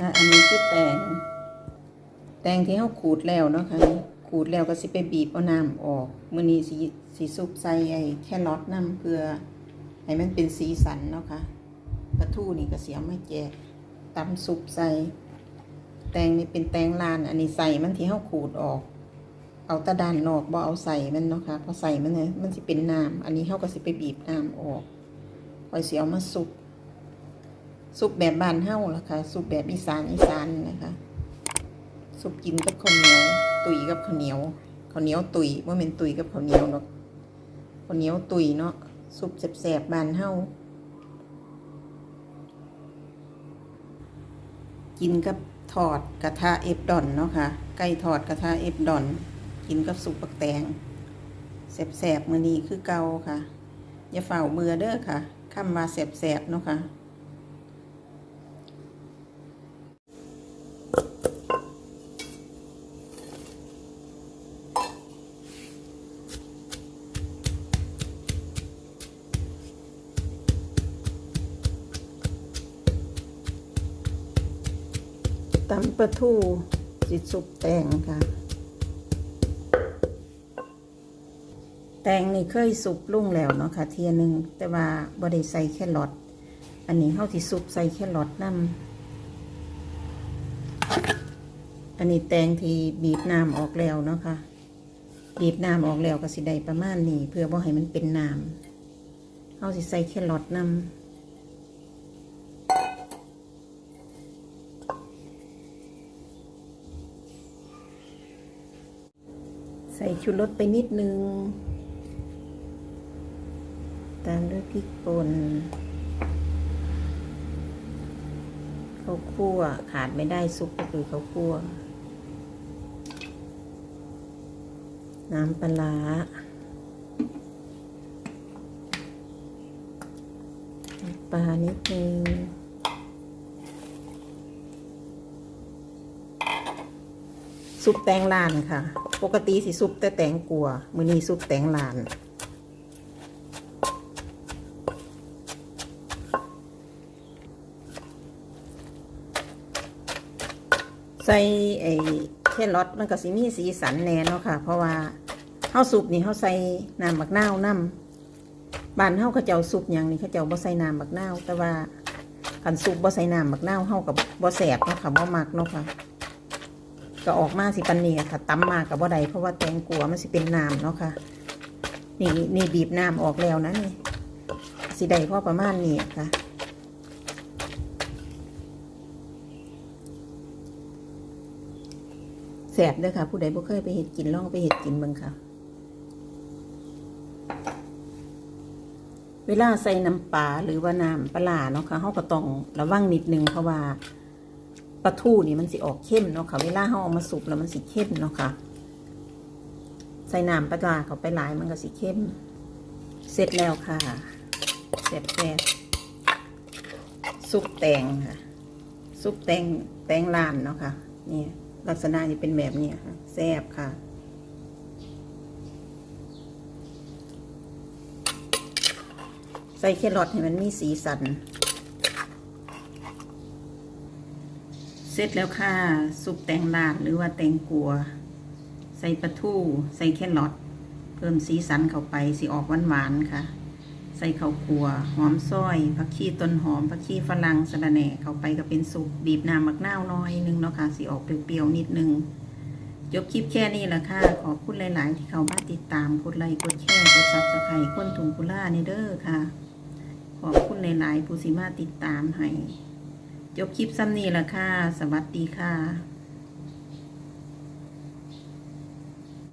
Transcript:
ค่ะอันนี้คือแตง แตงที่เฮาขูดแล้วเนาะค่ะขูดแล้วก็สิไปบีบเอาน้ำออกมือนี้สิสิซุปใส่ไอ้แครอทน้ำเพื่อให้มันเป็นสีสันเนาะค่ะปลาทูนี่ก็เสียไม่แจกตำซุปใส่ แตงนี่เป็นแตงลาน อันนี้ใส่มันที่เฮาขูดออก เอาตะดานนอกบ่เอาใส่มันเนาะค่ะพอใส่มันเนี่ยมันสิเป็นน้ำอันนี้เฮาก็สิไปบีบน้ำออกคอยเสิเอามาซุป ซุปแบบบ้านเฮาล่ะค่ะซุปแบบอีสานอีสานนะคะซุปกินกับข้าวเหนียว ตุยกับข้าวเหนียวข้าวเหนียวตุยว่าเป็นตุยกับข้าวเหนียวเนาะข้าวเหนียวตุยเนาะซุปแสบๆบ้านเฮากินกับทอดกระทะเอฟดอนเนาะค่ะไก่ทอดกระทะเอฟดอน กินกับซุปปักแตงแสบๆมื้อนี้คือเกาค่ะ อย่าเฝ้ามือเด้อค่ะคำว่าแสบๆเนาะค่ะ ตำปลาทูจิตสุปแตงค่ะ แตงนี่เคยสุกลุ่งแล้วเนาะค่ะ เทียหนึ่งแต่ว่าบ่ได้ใส่แค่รอทอันนี้เฮาที่สุปใส่แค่รอทน้ำอันนี้แตงที่บีบน้ำออกแล้วเนาะค่ะ บีบน้ำออกแล้วก็สิได้ประมาณนี้ เพื่อบ่ให้มันเป็นน้ำเฮาสิใส่แค่รอทน้ำ ใส่ชูรสไปนิดนึง ตามด้วยพริกป่นข้าวคั่วขาดไม่ได้ซุปก็คือข้าวคั่ว น้ำปลาปลานิดนึง ซุปแตงลานค่ะ ปกติสิซุปแต่แตงกัว มื้อนี้ซุปแตงลานใส่ไอ้แครอทมันก็สิมีสีสันแน่เนาะค่ะ เพราะว่าเฮาซุปนี่เฮาใส่น้ำบักนาวน้ำบ้านเฮาเขาเจ้าซุปหยังนี่เขาเจ้าบ่ใส่น้ำบักนาวแต่ว่าคันซุปบ่ใส่น้ำบักนาวเฮากับบ่แสบเนาะค่ะบ่มักเนาะค่ะ ก็ออกมาสิปันนี่ค่ะตำมากกับว่าใดเพราะว่าแตงกัวมันสิเป็นน้ำเนาะค่ะ นี่นี่บีบน้ำออกแล้วนะนี่สิได้พอประมาณนี้ค่ะแสบด้อค่ะ ผู้ใดบ่เคยไปเห็ดกินล่องไปเห็ดกินเบิ่งค่ะ เวลาใส่น้ำปลาหรือว่าน้ำปลาเนาะค่ะเขาก็ต้องระวังนิดนึงเพราะว่า ปลาทูนี่มันสิออกเข้มเนาะค่ะ เวลาเขาเอามาสุกแล้วมันสิเข้มเนาะค่ะ ใส่น้ำปลาเขาไปหลายมันก็สิเข้ม เสร็จแล้วค่ะแซ่บแซ่บซุปแตงค่ะ ซุปแตงแตงลานเนาะค่ะเนี่ยลักษณะนี่เป็นแบบนี้ค่ะแซ่บค่ะใส่แครอทให้มันมีสีสัน เส ร็จแล้วค่ะ ซุปแตงลาดหรือว่าแตงกัว ใส่ปลาทูใส่แครอทเพิ่มสีสันเข้าไปสีออกหวานๆค่ะ ใส่ข้าวคั่วหอมซอยผักชีต้นหอมผักชีฝรั่งสะระแหน่เข้าไปก็เป็นซุปบีบน้ำมักนาวน้อยนึงเนาะค่ะสีออกเปรี้ยวๆนิดนึงจบคลิปแค่นี้ละค่ะ ขอบคุณหลาย ๆ ที่เข้ามาติดตามกดไลค์กดแชร์กดซับสไครต์คนถุงกุล่าในเด้อค่ะ ขอบคุณหลาย ๆ ผู้สิมาติดตามให้ จบคลิปซ้ำนี้ละค่ะ สวัสดีค่ะ